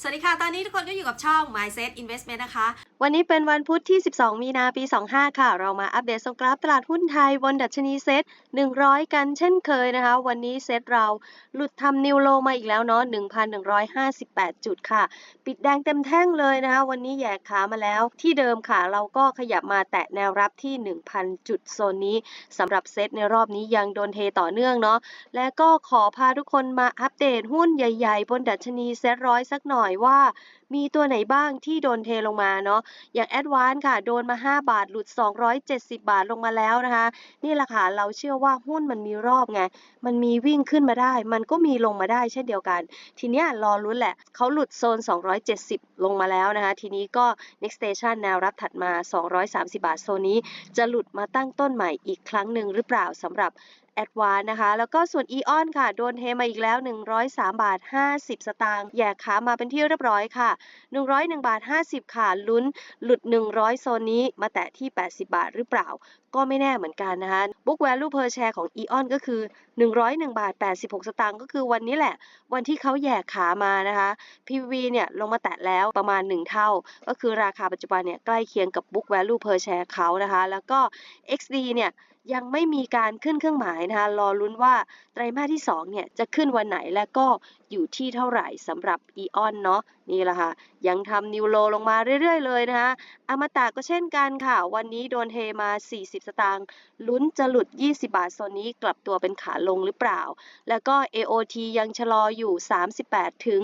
สวัสดีค่ะ ตอนนี้ทุกคนก็อยู่กับช่อง Mindset Investment นะคะ วันนี้เป็นวันพุธที่ 12 มีนาปี 25 ค่ะ เรามาอัปเดตสงกราฟตลาดหุ้นไทยบนดัชนีเซ็ต100 กันเช่นเคยนะคะ วันนี้เซ็ตเราหลุดทำนิวโลมาอีกแล้วเนาะ 1,158 จุดค่ะ ปิดแดงเต็มแท่งเลยนะคะ วันนี้แยกขามาแล้วที่เดิมค่ะ เราก็ขยับมาแตะแนวรับที่ 1,000 จุดโซนนี้สำหรับเซ็ตในรอบนี้ยังโดนเทต่อเนื่องเนาะ และก็ขอพาทุกคนมาอัปเดตหุ้นใหญ่ ๆ บนดัชนีเซ็ตร้อยสักหน่อยว่ามีตัวไหนบ้างที่โดนเทลงมาเนาะอย่างแอดวานค่ะ โดนมา 5 บาทหลุด 270 บาทลงมาแล้วนะคะ นี่แหละค่ะเราเชื่อว่าหุ้นมันมีรอบไง มันมีวิ่งขึ้นมาได้ มันก็มีลงมาได้เช่นเดียวกัน ทีเนี้ยรอรุ้นแหละ เขาหลุดโซน 270 ลงมาแล้วนะคะ ทีนี้ก็ next station แนวรับถัดมา 230 บาทโซนนี้ จะหลุดมาตั้งต้นใหม่อีกครั้งหนึ่งหรือเปล่าสำหรับ แอดวานนะคะ แล้วก็ส่วน e ออนค่ะ โดนเทมาอีกแล้ว 103 บาท 50 สตางค์แยกขามาเป็นที่เรียบร้อยค่ะ 101 บาท 50 ค่ะ ลุ้นหลุด 100 โซนนี้มาแตะที่ 80 บาทหรือเปล่า ก็ไม่แน่เหมือนกันนะคะ book value per share ของ e ออนก็คือ 101 บาท 86 สตางค์ก็คือวันนี้แหละ วันที่เขาแยกขามานะคะ PV เนี่ยลงมาแตะแล้วประมาณ 1 เท่า ก็คือราคาปัจจุบันเนี่ยใกล้เคียงกับ book value per share เขานะคะ แล้วก็ XD เนี่ย ยังไม่มีการขึ้นเครื่องหมายนะคะรอลุ้นว่าไตรมาสที่2เนี่ยจะขึ้นวันไหนและก็ อยู่ที่เท่าไหร่สำหรับอีออนเนาะนี่แหละค่ะ ยังทำนิวโลลงมาเรื่อยๆ เลยนะคะอมตะก็เช่นกันค่ะ วันนี้โดนเทมา 40 สตางค์ลุ้นจะหลุด 20 บาทโซนนี้กลับตัวเป็นขาลงหรือเปล่า แล้วก็ AOT ยังชะลออยู่ 38 ถึง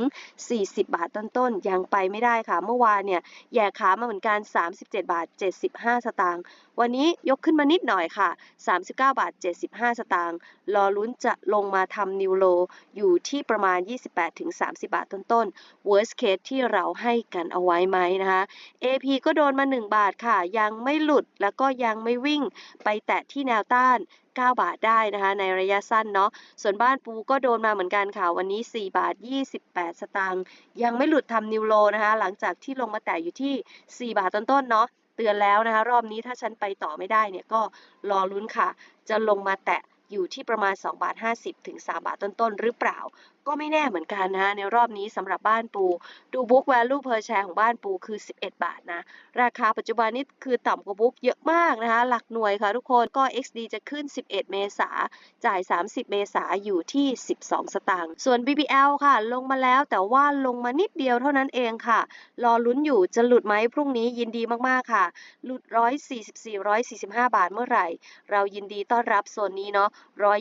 40 บาทต้นๆ ยังไปไม่ได้ค่ะ เมื่อวานเนี่ยแย่ขามาเหมือนกัน 37 บาท 75 สตางค์วันนี้ยกขึ้นมานิดหน่อยค่ะ 39 บาท 75 สตางค์รอลุ้นจะลงมาทำนิวโลอยู่ที่ประมาณ 20 28-30 บาทต้นๆ worst case ที่เราให้กันเอาไว้ไหมนะคะ AP ก็โดนมา 1 บาทค่ะ ยังไม่หลุดแล้วก็ยังไม่วิ่งไปแตะที่แนวต้าน 9 บาทได้นะคะ ในระยะสั้นเนาะ ส่วนบ้านปูก็โดนมาเหมือนกันค่ะ วันนี้ 4 บาท 28 สตางค์ยังไม่หลุดทำนิวโลนะคะ หลังจากที่ลงมาแตะอยู่ที่ 4 บาทต้นๆเนาะเตือนแล้วนะคะ รอบนี้ถ้าฉันไปต่อไม่ได้เนี่ยก็รอลุ้นค่ะ จะลงมาแตะอยู่ที่ประมาณ 2 บาท 50 ถึง 3 บาทต้น ๆ หรือเปล่า ก็ไม่แน่เหมือนกันนะในรอบนี้สำหรับบ้านปู ดู book value per share ของบ้านปูคือ 11 บาทนะ ราคาปัจจุบันนี้คือต่ำกว่า book เยอะมากนะคะ หลักหน่วยค่ะทุกคนก็ XD จะขึ้น 11 เมษาจ่าย 30 เมษาอยู่ที่ 12 สตางค์ส่วน BBL ค่ะ ลงมาแล้วแต่ว่าลงมานิดเดียวเท่านั้นเองค่ะ รอลุ้นอยู่จะหลุดไหมพรุ่งนี้ยินดีมากๆค่ะ หลุด 144 145 บาทเมื่อไหร่ เรายินดีต้อนรับโซนนี้เนาะ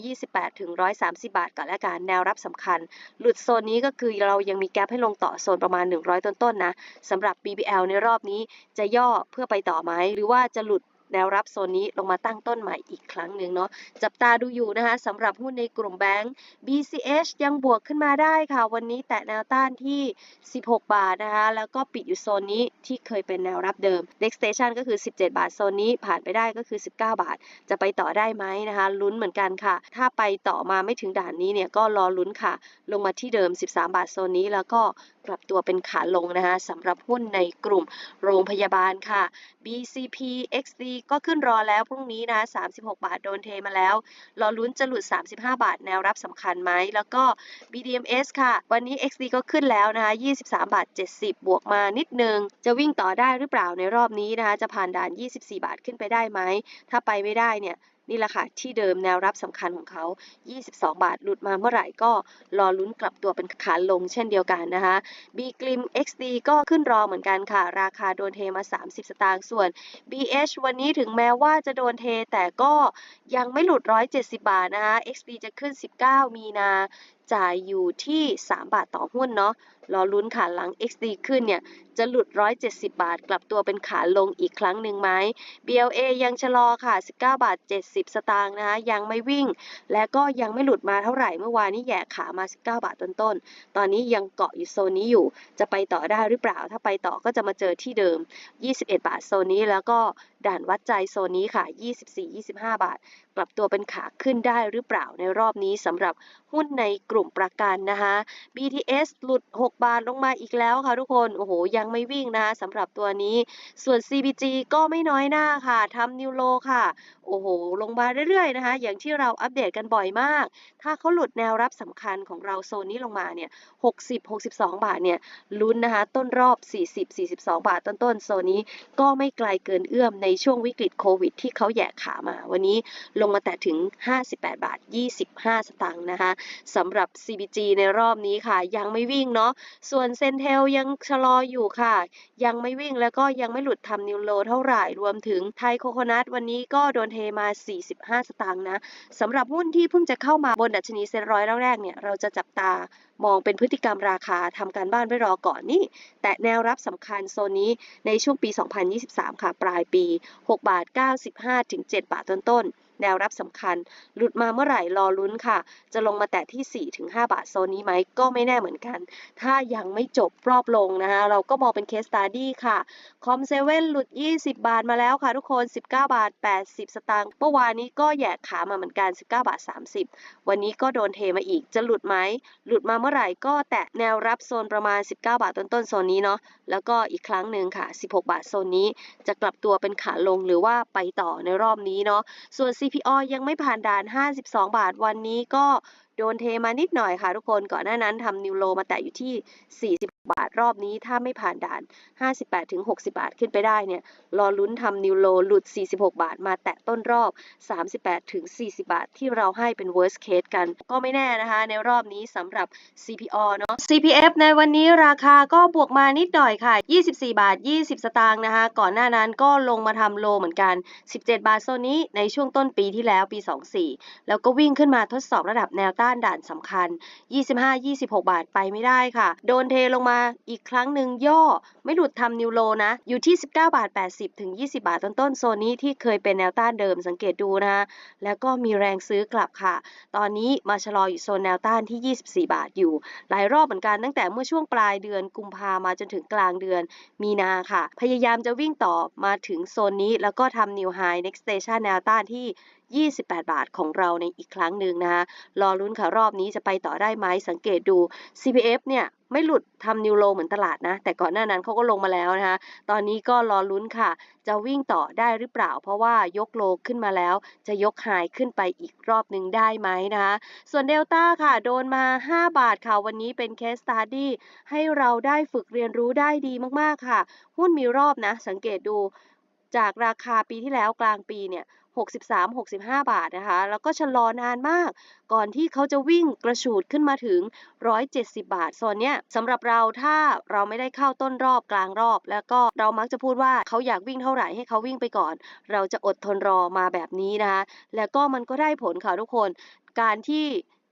128ถึง130 บาทก่อนและกันแนวรับสำคัญหลุดโซนนี้ก็คือเรายังมีแกลบให้ลงต่อโซนประมาณ 100 ต้นๆนะสำหรับ BBL ในรอบนี้จะย่อเพื่อไปต่อไหมหรือว่าจะหลุด แนวรับโซนนี้ลงมาตั้งต้นใหม่อีกครั้งหนึ่งเนาะจับตาดูอยู่นะคะสำหรับหุ้นในกลุ่มแบงก์ BCH ยังบวกขึ้นมาได้ค่ะ วันนี้แตะแนวต้านที่ 16 บาทนะคะแล้วก็ปิดอยู่โซนนี้ที่เคยเป็นแนวรับเดิม next station ก็คือ 17 บาทโซนนี้ผ่านไปได้ก็คือ 19 บาท จะไปต่อได้ไหมนะคะลุ้นเหมือนกันค่ะ ถ้าไปต่อมาไม่ถึงด่านนี้เนี่ยก็รอลุ้นค่ะ ลงมาที่เดิม 13 บาทโซนนี้แล้วก็ กลับตัวเป็นขาลงนะคะสำหรับหุ้นในกลุ่มโรงพยาบาลค่ะ BCP XD ก็ขึ้นรอแล้วพรุ่งนี้นะ36 บาทโดนเทมาแล้ว รอลุ้นจะหลุด 35 บาทแนวรับสำคัญไหม แล้วก็ BDMs ค่ะ วันนี้ XD ก็ขึ้นแล้วนะคะ23 บาท 70 บวกมานิดนึง จะวิ่งต่อได้หรือเปล่าในรอบนี้นะคะ จะผ่านด่าน 24 บาทขึ้นไปได้ไหม ถ้าไปไม่ได้เนี่ย นี่แหละค่ะที่เดิมแนวรับสำคัญของเขา 22 บาทหลุดมาเมื่อไหร่ก็รอลุ้นกลับตัวเป็นขาลงเช่นเดียวกันนะคะ B กลิม XD ก็ขึ้นรอเหมือนกันค่ะ ราคาโดนเทมา 30 สตางค์ส่วน BH วันนี้ถึงแม้ว่าจะโดนเทแต่ก็ยังไม่หลุด 170 บาทนะคะ XD จะขึ้น 19 มีนาจ่ายอยู่ที่ 3 บาทต่อหุ้นเนาะรอลุ้นค่ะหลัง XD ขึ้นเนี่ยจะหลุด 170 บาท กลับตัวเป็นขาลงอีกครั้งหนึ่งไหม BLA ยังชะลอค่ะ 19 บาท 70 สตางค์นะคะ ยังไม่วิ่ง และก็ยังไม่หลุดมาเท่าไหร่ เมื่อวานนี้แย่ขามา 19 บาทต้นๆ ตอนนี้ยังเกาะอยู่โซนนี้อยู่ จะไปต่อได้หรือเปล่า ถ้าไปต่อก็จะมาเจอที่เดิม 21 บาทโซนนี้ แล้วก็ด่านวัดใจโซนนี้ค่ะ 24-25 บาท กลับตัวเป็นขาขึ้นได้หรือเปล่าในรอบนี้สำหรับหุ้นในกลุ่มประกันนะคะ BTS หลุด 6 บาทลงมาอีกแล้วค่ะทุกคน โอ้โห ยังังไม่วิ่งนะคะสำหรับตัวนี้ ส่วน CBG ก็ไม่น้อยหน้าค่ะทำนิวโลค่ะ โอ้โห ลงมาเรื่อยๆนะคะ อย่างที่เราอัปเดตกันบ่อยมาก ถ้าเขาหลุดแนวรับสำคัญของเราโซนนี้ลงมาเนี่ย60 62 บาทเนี่ยลุ้นนะคะ ต้นรอบ 40 42 บาทต้นๆโซนนี้ก็ไม่ไกลเกินเอื้อมในช่วงวิกฤตโควิดที่เขาแย่ขามา วันนี้ลงมาแต่ถึง 58 บาท 25 สตางค์นะคะสำหรับ CBG ในรอบนี้ค่ะ ยังไม่วิ่งเนาะส่วนเซนเทลยังชะลออยู่ค่ะ ยังไม่วิ่งแล้วก็ยังไม่หลุดทำนิวโลเท่าไหร่รวมถึงไทยโคโคนัทวันนี้ก็โดนเทมา 45 สตางค์นะสำหรับหุ้นที่เพิ่งจะเข้ามาบนดัชนีเซ็นร้อยแรกๆเนี่ยเราจะจับตามองเป็นพฤติกรรมราคาทำการบ้านไว้รอก่อนนี่แต่แนวรับสำคัญโซนนี้ในช่วงปี 2023 ค่ะ ปลายปี 6 บาท 95 ถึง 7 บาทต้นๆ แนวรับสำคัญ หลุดมาเมื่อไหร่รอลุ้นค่ะ จะลงมาแตะที่4ถึง5บาทโซนนี้ไหมก็ไม่แน่เหมือนกัน ถ้ายังไม่จบรอบลงนะคะ เราก็มองเป็นเคสตาดี้ค่ะ คอมเซเว่นหลุด 20 บาทมาแล้วค่ะทุกคน 19 บาท 80 สตางค์เมื่อวานนี้ก็แหย่ขามาเหมือนกัน 19 บาท 30 วันนี้ก็โดนเทมาอีกจะหลุดไหมหลุดมาเมื่อไหร่ก็แตะแนวรับโซนประมาณ 19 บาทต้นๆโซนนี้เนาะแล้วก็อีกครั้งหนึ่งค่ะ 16 บาทโซนนี้ จะกลับตัวเป็นขาลงหรือว่าไปต่อในรอบนี้เนาะส่วน CPO ยังไม่ผ่านด่าน 52 บาทวันนี้ก็โดนเทมานิดหน่อยค่ะทุกคนก่อนหน้านั้นทำนิวโลมาแตะอยู่ที่ 40 บาทรอบนี้ ถ้าไม่ผ่านด่าน 58ถึง60 บาทขึ้นไปได้เนี่ยรอลุ้นทำนิวโลหลุด 46 บาท มาแตะต้นรอบ 38ถึง40 บาท ที่เราให้เป็น worst case กัน ก็ไม่แน่นะคะ ในรอบนี้สำหรับ CPO เนาะ CPF ในวันนี้ราคาก็บวกมานิดหน่อยค่ะ 24 บาท 20 สตางค์นะคะ ก่อนหน้านั้นก็ลงมาทำโลเหมือนกัน 17 บาทโซนนี้ในช่วงต้นปีที่แล้วปี 24 แล้วก็วิ่งขึ้นมาทดสอบระดับแนวต้านด่านสำคัญ 25-26 บาทไปไม่ได้ค่ะ โดนเทลงมาอีกครั้งหนึ่งย่อ ไม่หลุดทำนิวโลนะ อยู่ที่ 19 บาท 80 ถึง 20 บาทต้นๆ โซนนี้ที่เคยเป็นแนวต้านเดิมสังเกตดูนะคะแล้วก็มีแรงซื้อกลับค่ะ ตอนนี้มาชะลออยู่โซนแนวต้านที่ 24 บาทอยู่ หลายรอบเหมือนกันตั้งแต่เมื่อช่วงปลายเดือนกุมภามาจนถึงกลางเดือนมีนาค่ะ พยายามจะวิ่งต่อมาถึงโซนนี้แล้วก็ทำ New High Next Station แนวต้านที่ 28 บาทของเราในอีกครั้งหนึ่งนะคะรอลุ้นค่ะรอบนี้จะไปต่อได้ไหมสังเกตดู CPF เนี่ยไม่หลุดทำนิวโลเหมือนตลาดนะ แต่ก่อนหน้านั้นเขาก็ลงมาแล้วนะคะ ตอนนี้ก็รอลุ้นค่ะ จะวิ่งต่อได้หรือเปล่า เพราะว่ายกโลขึ้นมาแล้ว จะยกไฮขึ้นไปอีกรอบหนึ่งได้ไหมนะคะ ส่วนเดลต้าค่ะ โดนมา 5 บาทค่ะ วันนี้เป็นเคสต u d ดี้ให้เราได้ฝึกเรียนรู้ได้ดีมากๆค่ะ หุ้นมีรอบนะ สังเกตดู จากราคาปีที่แล้วกลางปีเนี่ย 63 65 บาทนะคะ แล้วก็ชะลอนานมาก ก่อนที่เขาจะวิ่งกระฉูดขึ้นมาถึง 170 บาทส่วนเนี้ยสำหรับเราถ้าเราไม่ได้เข้าต้นรอบกลางรอบ แล้วก็เรามักจะพูดว่าเขาอยากวิ่งเท่าไหร่ให้เขาวิ่งไปก่อน เราจะอดทนรอมาแบบนี้นะคะ แล้วก็มันก็ได้ผลค่ะทุกคน การที่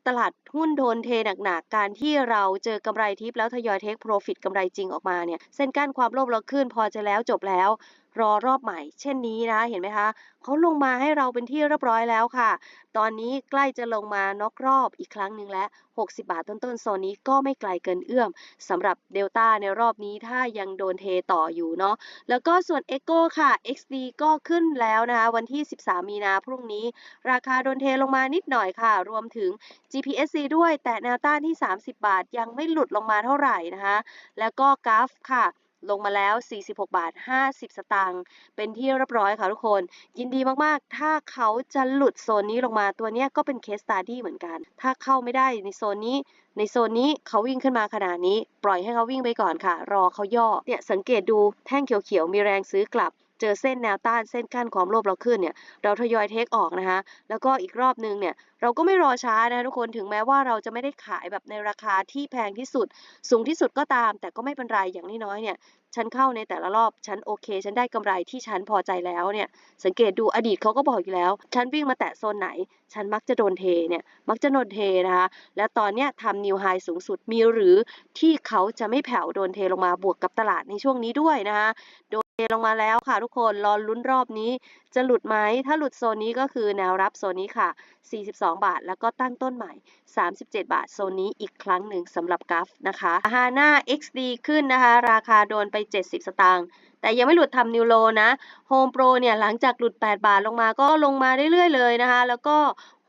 ตลาดหุ้นโดนเทหนักๆ การที่เราเจอกำไรทิปแล้วทยอยเทคโปรฟิตกำไรจริงออกมาเนี่ย เส้นกั้นความโลภเราขึ้นพอจะแล้วจบแล้ว รอรอบใหม่ เช่นนี้นะเห็นไหมคะเขาลงมาให้เราเป็นที่เรียบร้อยแล้วค่ะ ตอนนี้ใกล้จะลงมานอกรอบอีกครั้งหนึ่งแล้ว 60 บาทต้นๆโซนนี้ก็ไม่ไกลเกินเอื้อมสำหรับเดลต้าในรอบนี้ถ้ายังโดนเทต่ออยู่เนาะแล้วก็ส่วน Echo ค่ะ XD ก็ขึ้นแล้วนะคะ วันที่ 13 มีนาพรุ่งนี้ ราคาโดนเทลงมานิดหน่อยค่ะ รวมถึง GPSC ด้วยแต่แนวต้านที่ 30 บาทยังไม่หลุดลงมาเท่าไหร่นะคะ แล้วก็กราฟค่ะ ลงมาแล้ว 46 บาท 50 สตางค์เป็นที่เรียบร้อยค่ะทุกคน ยินดีมากๆ ถ้าเขาจะหลุดโซนนี้ลงมาตัวเนี้ยก็เป็นเคสตาดี้เหมือนกัน ถ้าเข้าไม่ได้ในโซนนี้ ในโซนนี้เขาวิ่งขึ้นมาขนาดนี้ ปล่อยให้เขาวิ่งไปก่อนค่ะ รอเขาย่อเนี่ยสังเกตดูแท่งเขียวๆมีแรงซื้อกลับ เจอเส้นแนวต้านเส้นกั้นความโลภเราขึ้นเนี่ยเราทยอยเทคออกนะคะแล้วก็อีกรอบนึงเนี่ยเราก็ไม่รอช้านะทุกคนถึงแม้ว่าเราจะไม่ได้ขายแบบในราคาที่แพงที่สุด สูงที่สุดก็ตาม แต่ก็ไม่เป็นไรอย่างน้อยๆเนี่ยฉันเข้าในแต่ละรอบฉันโอเค ฉันได้กำไรที่ฉันพอใจแล้วเนี่ยสังเกตดูอดีตเขาก็บอกอยู่แล้ว ฉันวิ่งมาแตะโซนไหน ฉันมักจะโดนเทเนี่ยมักจะโดนเทนะคะและตอนเนี้ยทำนิวไฮสูงสุดมีหรือที่เขาจะไม่แผ่วโดนเทลงมาบวกกับตลาดในช่วงนี้ด้วยนะคะโด ลงมาแล้วค่ะทุกคนรอลุ้นรอบนี้ จะหลุดไหมถ้าหลุดโซนนี้ก็คือแนวรับโซนนี้ค่ะ 42 บาท แล้วก็ตั้งต้นใหม่ 37 บาท โซนนี้อีกครั้งหนึ่งสำหรับกัฟนะคะฮาน่า XD ขึ้นนะคะ ราคาโดนไป 70 สตางค์แต่ยังไม่หลุดทำนิวโลนะ Home Pro เนี่ยหลังจากหลุด 8 บาทลงมาก็ลงมาเรื่อยๆเลยนะคะ แล้วก็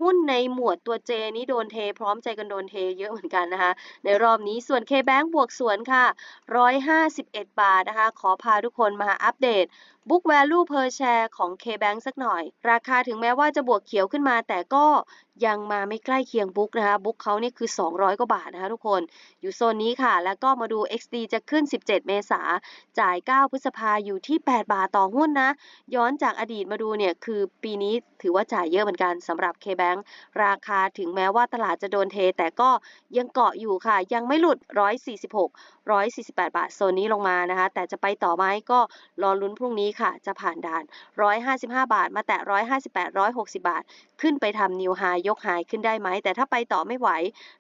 หุ้นในหมวดตัว J นี้โดนเท พร้อมใจกันโดนเทเยอะเหมือนกันนะคะ ในรอบนี้ส่วน KBank บวกสวนค่ะ 151 บาทนะคะ ขอพาทุกคนมาอัปเดต Book Value per share ของ KBank สักหน่อย ราคาถึงแม้ว่าจะบวกเขียวขึ้นมา แต่ก็ยังมาไม่ใกล้เคียง Book นะคะ Book เขานี่คือ 200 กว่าบาทนะคะทุกคน อยู่โซนนี้ค่ะ แล้วก็มาดู XD จะขึ้น 17 เมษาจ่าย 9 พฤษภาอยู่ที่ 8 บาทต่อหุ้นนะ ย้อนจากอดีตมาดูเนี่ย คือปีนี้ถือว่าจ่ายเยอะเหมือนกันสำหรับ KBank ราคาถึงแม้ว่าตลาดจะโดนเท แต่ก็ยังเกาะอยู่ค่ะ ยังไม่หลุด 146 148 บาทโซนนี้ลงมานะคะ แต่จะไปต่อไหมก็รอลุ้นพรุ่งนี้ค่ะ จะผ่านด่าน 155 บาท มาแตะ 158 160 บาท ขึ้นไปทำนิวไฮยกไฮขึ้นได้ไหม แต่ถ้าไปต่อไม่ไหว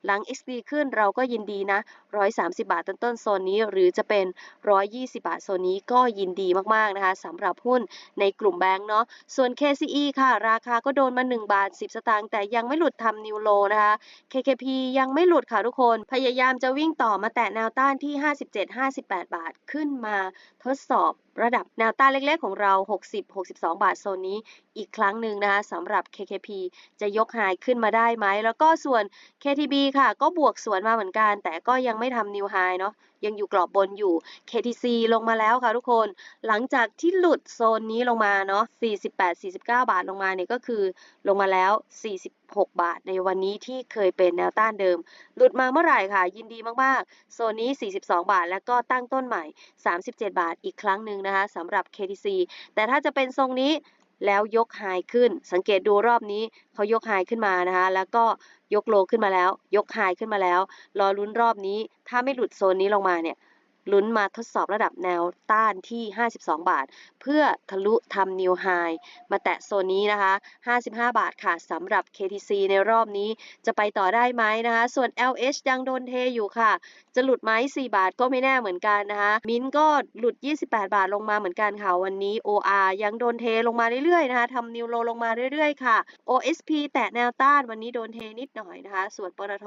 หลัง XD ขึ้นเราก็ยินดีนะ 130 บาทต้นๆโซนนี้ หรือจะเป็น 120 บาทโซนนี้ก็ยินดีมากๆนะคะสำหรับหุ้นในกลุ่มแบงก์เนาะส่วน KCE ค่ะ ราคาก็โดนมา 1 บาท 10 สตางค์แต่ยังไม่หลุดทำนิวโลนะคะ KKP ยังไม่หลุดค่ะทุกคนพยายามจะวิ่งต่อมาแตะแนวต้านที่ 57-58 บาทขึ้นมาทดสอบระดับแนวต้านเล็กๆของเรา 60-62 บาทโซนนี้อีกครั้งหนึ่งนะคะสำหรับ KKP จะยกไฮขึ้นมาได้ไหม แล้วก็ส่วน KTB ค่ะ ก็บวกสวนมาเหมือนกัน แต่ก็ยังไม่ทำนิวไฮเนาะยังอยู่กรอบบนอยู่ KTC ลงมาแล้วค่ะทุกคน หลังจากที่หลุดโซนนี้ลงมาเนาะ48-49 บาทลงมาเนี่ยก็คือลงมาแล้ว 46 บาทในวันนี้ที่เคยเป็นแนวต้านเดิม หลุดมาเมื่อไหร่ค่ะ ยินดีมากๆ โซนนี้ 42 บาท แล้วก็ตั้งต้นใหม่ 37 บาทอีกครั้งหนึ่งนะคะสำหรับ KTC แต่ถ้าจะเป็นทรงนี้แล้วยกไฮขึ้น สังเกตดูรอบนี้เขายกไฮขึ้นมานะคะ แล้วก็ ยกโลขึ้นมาแล้ว ยกไฮขึ้นมาแล้ว รอลุ้นรอบนี้ ถ้าไม่หลุดโซนนี้ลงมาเนี่ย ลุ้นมาทดสอบระดับแนวต้านที่ 52 บาท เพื่อทะลุทำนิวไฮมาแตะโซนนี้นะคะ 55 บาทค่ะสำหรับ KTC ในรอบนี้จะไปต่อได้ไหมนะคะ ส่วน LH ยังโดนเทอยู่ค่ะ จะหลุดไหม4 บาทก็ไม่แน่เหมือนกันนะคะ มินก็หลุด 28 บาทลงมาเหมือนกันค่ะ วันนี้ OR ยังโดนเทลงมาเรื่อยๆนะคะทำนิวโลลงมาเรื่อยๆค่ะ OSP แตะแนวต้านวันนี้โดนเทนิดหน่อยนะคะ ส่วนปตท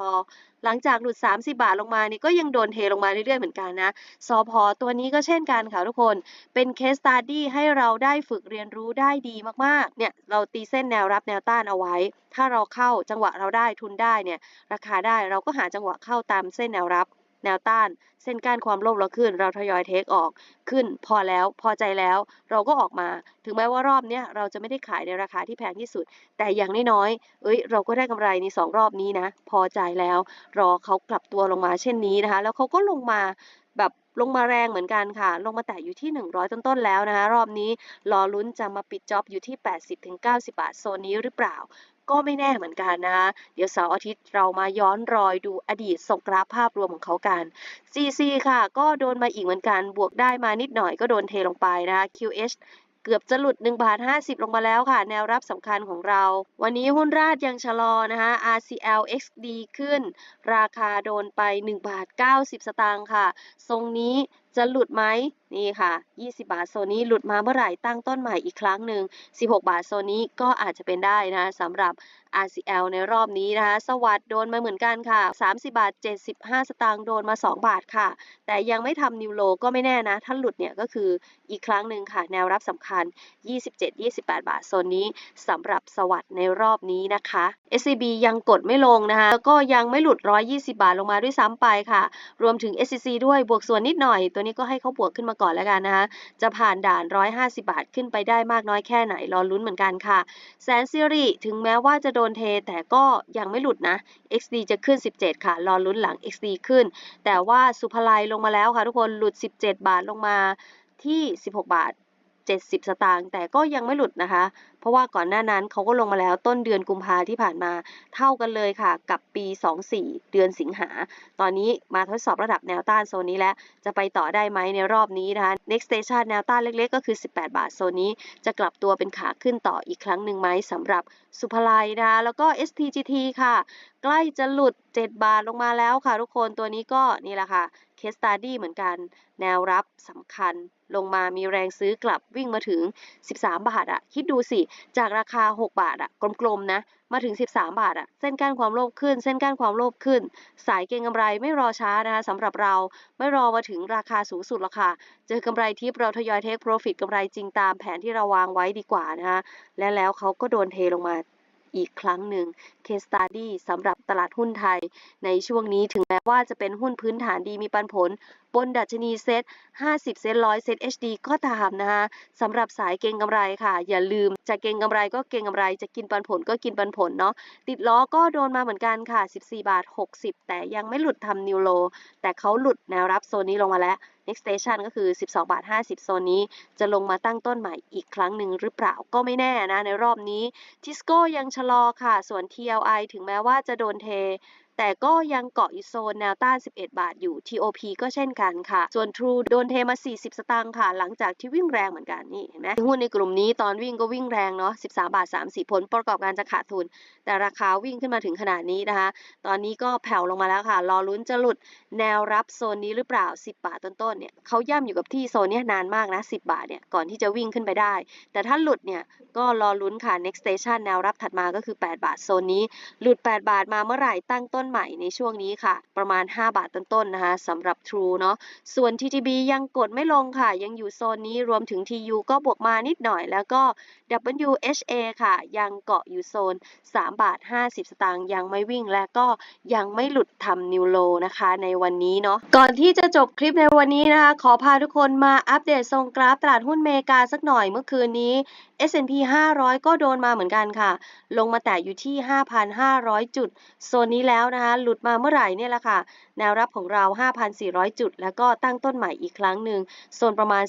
หลังจากหลุด 30 บาทลงมานี่ก็ยังโดนเทลงมาเรื่อยๆเหมือนกันนะสอพอตัวนี้ก็เช่นกันค่ะทุกคน เป็นเคส e ต u d ดี้ให้เราได้ฝึกเรียนรู้ได้ดีมากๆ เนี่ยเราตีเส้นแนวรับแนวต้านเอาไว้ ถ้าเราเข้าจังหวะเราได้ทุนได้เนี่ยราคาได้เราก็หาจังหวะเข้าตามเส้นแนวรับ แนวต้าน เส้นก้านความโลภเราขึ้น เราทยอยเทคออกขึ้น พอแล้วพอใจแล้ว เราก็ออกมา ถึงแม้ว่ารอบเนี้ยเราจะไม่ได้ขายในราคาที่แพงที่สุด แต่อย่างน้อยๆเอ้ย เราก็ได้กำไรในสองรอบนี้นะ พอใจแล้ว รอเขากลับตัวลงมาเช่นนี้นะคะ แล้วเขาก็ลงมาแบบลงมาแรงเหมือนกันค่ะ ลงมาแตะอยู่ที่ 100 ต้นๆแล้วนะคะ รอบนี้รอลุ้นจะมาปิดจ็อบอยู่ที่ 80-90 บาทโซนนี้หรือเปล่า ก็ไม่แน่เหมือนกันนะคะเดี๋ยวเสาร์อาทิตย์เรามาย้อนรอยดูอดีตส่งกราฟภาพรวมของเขากัน CC ค่ะ ก็โดนมาอีกเหมือนกัน บวกได้มานิดหน่อยก็โดนเทลงไปนะคะ QH เกือบจะหลุด1บาท50 ลงมาแล้วค่ะ แนวรับสำคัญของเรา วันนี้หุ้นราดยังชะลอนะคะ RCL XD ขึ้น ราคาโดนไป 1 บาท 90 สตางค์ค่ะ ทรงนี้ จะหลุดไหมนี่ค่ะ 20 บาทโซนนี้หลุดมาเมื่อไหร่ตั้งต้นใหม่อีกครั้งหนึ่ง 16 บาทโซนนี้ก็อาจจะเป็นได้นะสำหรับ RCL ในรอบนี้นะคะ สวัสดโดนมาเหมือนกันค่ะ 30 บาท 75 สตางค์โดนมา 2 บาทค่ะ แต่ยังไม่ทำนิวโลก็ไม่แน่นะ ถ้าหลุดเนี่ยก็คืออีกครั้งหนึ่งค่ะ แนวรับสำคัญ 27-28 บาทโซนนี้สำหรับสวัสดในรอบนี้นะคะ SCB ยังกดไม่ลงนะคะแล้วก็ยังไม่หลุด 120 บาทลงมาด้วยซ้ำไปค่ะ รวมถึง SCC ด้วยบวกส่วนนิดหน่อยตัวนี้ก็ให้เขาบวกขึ้นมาก่อนแล้วกันนะคะ จะผ่านด่าน 150 บาทขึ้นไปได้มากน้อยแค่ไหนรอลุ้นเหมือนกันค่ะ แสนซิริถึงแม้ว่าจะโดนเทแต่ก็ยังไม่หลุดนะ XD จะขึ้น 17 ค่ะ รอลุ้นหลัง XD ขึ้น แต่ว่าสุภาลัยลงมาแล้วค่ะทุกคนหลุด 17 บาทลงมาที่ 16 บาท 70 สตางค์แต่ก็ยังไม่หลุดนะคะ เพราะว่าก่อนหน้านั้นเขาก็ลงมาแล้วต้นเดือนกุมภาที่ผ่านมาเท่ากันเลยค่ะ กับปี 24 เดือนสิงหา ตอนนี้มาทดสอบระดับแนวต้านโซนนี้แล้ว จะไปต่อได้ไหมในรอบนี้นะคะ next station แนวต้านเล็กๆ ก็คือ 18 บาทโซนนี้ จะกลับตัวเป็นขาขึ้นต่ออีกครั้งหนึ่งไหมสำหรับสุภลัยนะคะแล้วก็ STGT ค่ะ ใกล้จะหลุด 7 บาทลงมาแล้วค่ะ ทุกคนตัวนี้ก็นี่แหละค่ะ case study เหมือนกัน แนวรับสำคัญ ลงมามีแรงซื้อกลับวิ่งมาถึง 13 บาทอะคิดดูสิ จากราคา 6 บาทอะกลมๆนะ มาถึง 13 บาทอะเส้นก้านความโลภขึ้น เส้นก้านความโลภขึ้น สายเก็งกำไรไม่รอช้านะคะสำหรับเราไม่รอมาถึงราคาสูงสุดหรอกค่ะ เจอกำไรทิปเราทยอยเทคโปรฟิตกำไรจริงตามแผนที่เราวางไว้ดีกว่านะคะและแล้วเขาก็โดนเทลงมาอีกครั้งหนึ่ง case study สำหรับตลาดหุ้นไทย ในช่วงนี้ถึงแม้ว่าจะเป็นหุ้นพื้นฐานดีมีปันผล บนดัชนีเซ็ต50 เซ็ตร้อยเซ็ต HD ก็ตามนะคะสำหรับสายเก็งกำไรค่ะ อย่าลืมจะเก็งกำไรก็เก็งกำไรจะกินปันผลก็กินปันผลเนาะติดล้อก็โดนมาเหมือนกันค่ะ 14 บาท 60 แต่ยังไม่หลุดทำนิวโล แต่เขาหลุดแนวรับโซนนี้ลงมาแล้ว next station ก็คือ 12 บาท 50 โซนนี้ จะลงมาตั้งต้นใหม่อีกครั้งหนึ่งหรือเปล่าก็ไม่แน่นะ ในรอบนี้ทิสโก้ยังชะลอค่ะ ส่วน TLI ถึงแม้ว่าจะโดนเท แต่ก็ยังเกาะอยู่โซนแนวต้าน 11 บาทอยู่ TOP ก็เช่นกันค่ะ ส่วน True โดนเทมา 40 สตางค์ค่ะ หลังจากที่วิ่งแรงเหมือนกันนี่เห็นไหมหุ้นในกลุ่มนี้ตอนวิ่งก็วิ่งแรงเนาะ 13 บาท30ผลประกอบการจะขาดทุน แต่ราคาวิ่งขึ้นมาถึงขนาดนี้นะคะ ตอนนี้ก็แผ่วลงมาแล้วค่ะ รอลุ้นจะหลุดแนวรับโซนนี้หรือเปล่า 10 บาทต้นๆ เนี่ยเขาย่ำอยู่กับที่โซนนี้นานมากนะ 10 บาทเนี่ย ก่อนที่จะวิ่งขึ้นไปได้ แต่ถ้าหลุดเนี่ยก็รอลุ้นค่ะ next station แนวรับถัดมาก็คือ 8 บาทโซนนี้ หลุด 8 บาทมาเมื่อไหร่ตั้งต้นใหม่ในช่วงนี้ค่ะ ประมาณ 5 บาทต้นๆนะคะสำหรับ True เนาะส่วน TTB ยังกดไม่ลงค่ะ ยังอยู่โซนนี้รวมถึง TU ก็บวกมานิดหน่อย แล้วก็ WHA ค่ะ ยังเกาะอยู่โซน 3 บาท 50 สตางค์ยังไม่วิ่งและก็ยังไม่หลุดทำนิวโลนะคะในวันนี้เนาะก่อนที่จะจบคลิปในวันนี้นะคะ ขอพาทุกคนมาอัปเดตทรงกราฟตลาดหุ้นเมกาสักหน่อยเมื่อคืนนี้ S&P 500 ก็โดนมาเหมือนกันค่ะ ลงมาแตะอยู่ที่ 5,500 จุด โซนนี้แล้วนะคะ หลุดมาเมื่อไหร่เนี่ยแหละค่ะ แนวรับของเรา 5,400 จุด แล้วก็ตั้งต้นใหม่อีกครั้งหนึ่งโซนประมาณ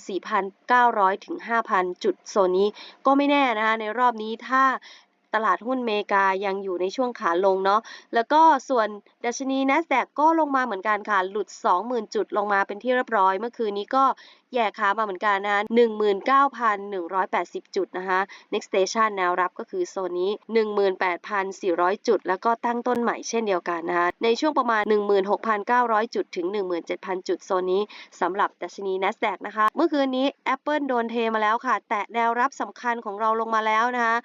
4,900 ถึง 5,000 จุด โซนนี้ก็ไม่แน่นะคะ ในรอบนี้ถ้าตลาดหุ้นเมกายังอยู่ในช่วงขาลงเนาะ แล้วก็ส่วนดัชนี NASDAQ ก็ลงมาเหมือนกันค่ะ หลุด 20,000 จุดลงมาเป็นที่เรียบร้อย เมื่อคืนนี้ก็ แย่ขามาเหมือนกันนะคะ19,180 จุดนะคะ next station แนวรับก็คือโซนนี้ 18,400 จุด แล้วก็ตั้งต้นใหม่เช่นเดียวกันนะคะ ในช่วงประมาณ 16,900 จุดถึง 17,000 จุดโซนนี้สำหรับดัชนี NASDAQ นะคะ เมื่อคืนนี้ Apple โดนเทมาแล้วค่ะ แตะแนวรับสำคัญของเราลงมาแล้วนะคะ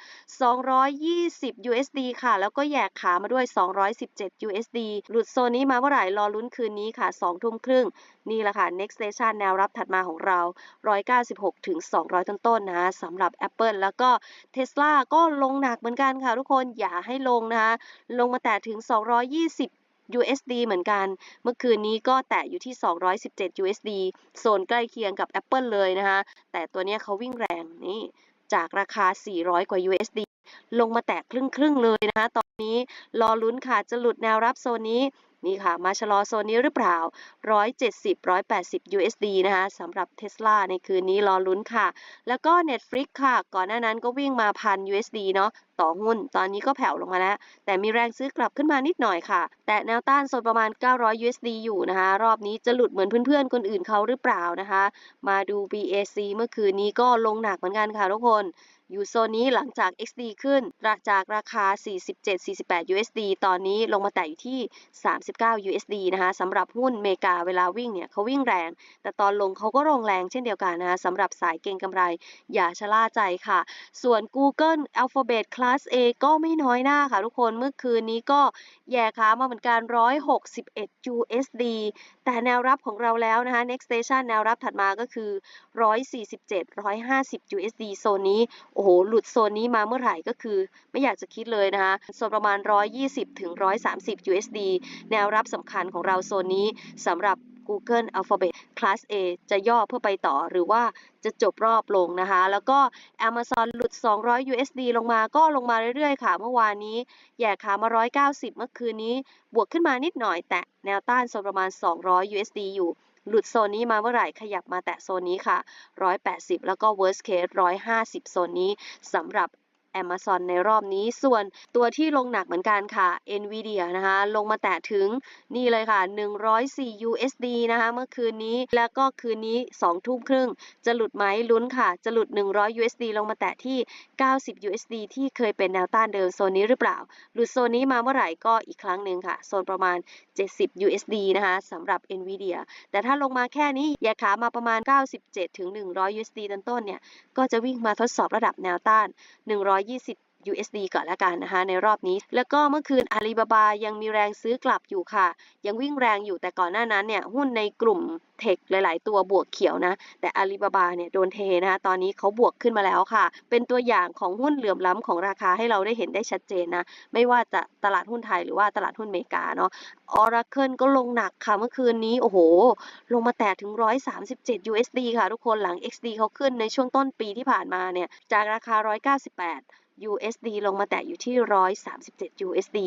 220 USD ค่ะ แล้วก็แยกขามาด้วย 217 USD หลุดโซนนี้มาเมื่อไหร่รอลุ้นคืนนี้ค่ะ2ทุ่มครึ่งนี่แหละค่ะ next station แนวรับถัดมาของรา196 ถึง 200 ต้นๆนะคะสำหรับ Apple แล้วก็ Tesla ก็ลงหนักเหมือนกันค่ะทุกคนอย่าให้ลงนะคะลงมาแตะถึง 220 USD เหมือนกัน เมื่อคืนนี้ก็แตะอยู่ที่ 217 USD โซนใกล้เคียงกับ Apple เลยนะคะ แต่ตัวนี้เขาวิ่งแรงนี่ จากราคา 400 กว่า USD ลงมาแตะครึ่งๆเลยนะคะตอ นี้ รอลุ้นค่ะจะหลุดแนวรับโซนนี้นี่ค่ะ มาชะลอโซนนี้หรือเปล่า 170 180 USD นะคะสำหรับ Tesla ในคืนนี้รอลุ้นค่ะ แล้วก็ Netflix ค่ะ ก่อนหน้านั้นก็วิ่งมาพัน USD เนาะต่อหุ้น ตอนนี้ก็แผ่วลงมาแล้ว แต่มีแรงซื้อกลับขึ้นมานิดหน่อยค่ะ แต่แนวต้านโซนประมาณ 900 USD อยู่นะคะ รอบนี้จะหลุดเหมือนเพื่อนๆ คนอื่นเขาหรือเปล่านะคะ มาดู BAC เมื่อคืนนี้ก็ลงหนักเหมือนกันค่ะทุกคน อยู่โซนนี้หลังจาก XD ขึ้นจากราคา 47-48 USD ตอนนี้ลงมาแตะอยู่ที่ 39 USD นะคะสำหรับหุ้นเมกาเวลาวิ่งเนี่ยเขาวิ่งแรง แต่ตอนลงเขาก็ลงแรงเช่นเดียวกันนะคะสำหรับสายเก็งกำไร อย่าชะล่าใจค่ะ ส่วน Google Alphabet Class A ก็ไม่น้อยหน้าค่ะทุกคนเมื่อคืนนี้ก็แย่ขามาเหมือนกัน 161 USD แต่แนวรับของเราแล้วนะคะ next station แนวรับถัดมาก็คือ 147 150 USD โซนนี้โอ้โหหลุดโซนนี้มาเมื่อไหร่ก็คือ ไม่อยากจะคิดเลยนะคะโซนประมาณ 120ถึง130 USD แนวรับสำคัญของเราโซนนี้สำหรับ Google Alphabet Class A จะย่อเพื่อไปต่อหรือว่าจะจบรอบลงนะคะ แล้วก็ Amazon หลุด 200 USD ลงมาก็ลงมาเรื่อยๆ ค่ะ เมื่อวานนี้แย่ขามา 190 เมื่อคืนนี้ บวกขึ้นมานิดหน่อย แต่แนวต้านโซนประมาณ 200 USD อยู่ หลุดโซนนี้มาเมื่อไหร่ขยับมาแตะโซนนี้ค่ะ 180 แล้วก็ worst case 150 โซนนี้สำหรับ Amazon ในรอบนี้ ส่วนตัวที่ลงหนักเหมือนกันค่ะ Nvidia นะคะลงมาแตะถึงนี่เลยค่ะ 104 USD นะคะเมื่อคืนนี้แล้วก็คืนนี้ 2 ทุ่มครึ่ง จะหลุดไหมลุ้นค่ะ จะหลุด 100 USD ลงมาแตะที่ 90 USD ที่เคยเป็นแนวต้านเดิมโซนนี้หรือเปล่า หลุดโซนนี้มาเมื่อไหร่ก็อีกครั้งหนึ่งค่ะ โซนประมาณ 70 USD นะคะสำหรับ Nvidia แต่ถ้าลงมาแค่นี้อย่าขามาประมาณ 97ถึง100 USD ต้นๆเนี่ยก็จะวิ่งมาทดสอบระดับแนวต้าน 100 120 USD ก่อนละกันนะคะในรอบนี้ แล้วก็เมื่อคืนอาลีบาบายังมีแรงซื้อกลับอยู่ค่ะ ยังวิ่งแรงอยู่แต่ก่อนหน้านั้นเนี่ยหุ้นในกลุ่มเทคหลาย ๆ ตัวบวกเขียวนะ แต่อาลีบาบาเนี่ยโดนเทนะคะตอนนี้เขาบวกขึ้นมาแล้วค่ะ เป็นตัวอย่างของหุ้นเหลื่อมล้ำของราคาให้เราได้เห็นได้ชัดเจนนะ ไม่ว่าจะตลาดหุ้นไทยหรือว่าตลาดหุ้นอเมริกาเนาะ Oracle ก็ลงหนักค่ะเมื่อคืนนี้โอ้โห ลงมาแตะถึง 137 USD ค่ะทุกคนหลัง XD เขาขึ้นในช่วงต้นปีที่ผ่านมาเนี่ยจากราคา 198 USD ลงมาแตะอยู่ที่ 137 USD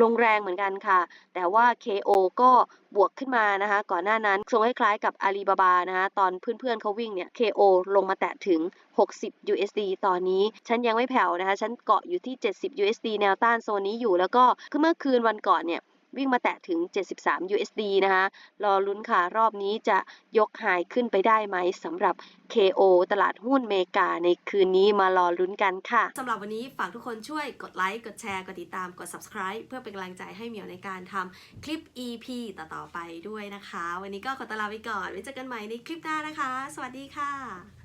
ลงแรงเหมือนกันค่ะ แต่ว่า KO ก็บวกขึ้นมานะคะ ก่อนหน้านั้นทรงคล้ายๆกับ Alibaba นะคะ ตอนเพื่อนๆเขาวิ่งเนี่ย KO ลงมาแตะถึง 60 USD ตอนนี้ ฉันยังไม่แผ่วนะคะ ฉันเกาะอยู่ที่ 70 USD แนวต้านโซนนี้อยู่ แล้วก็เมื่อคืนวันก่อนเนี่ย วิ่งมาแตะถึง 73 USD นะคะรอลุ้นค่ะ รอบนี้จะยกไฮขึ้นไปได้ไหมสำหรับ KO ตลาดหุ้นเมกาในคืนนี้มารอลุ้นกันค่ะสำหรับวันนี้ฝากทุกคนช่วยกดไลค์ กดแชร์ กดติดตาม กด subscribe เพื่อเป็นกำลังใจให้เหมียวในการทำคลิป EP ต่อๆไปด้วยนะคะ วันนี้ก็ขอตลาไปก่อนไว้เจอกันใหม่ในคลิปหน้านะคะ สวัสดีค่ะ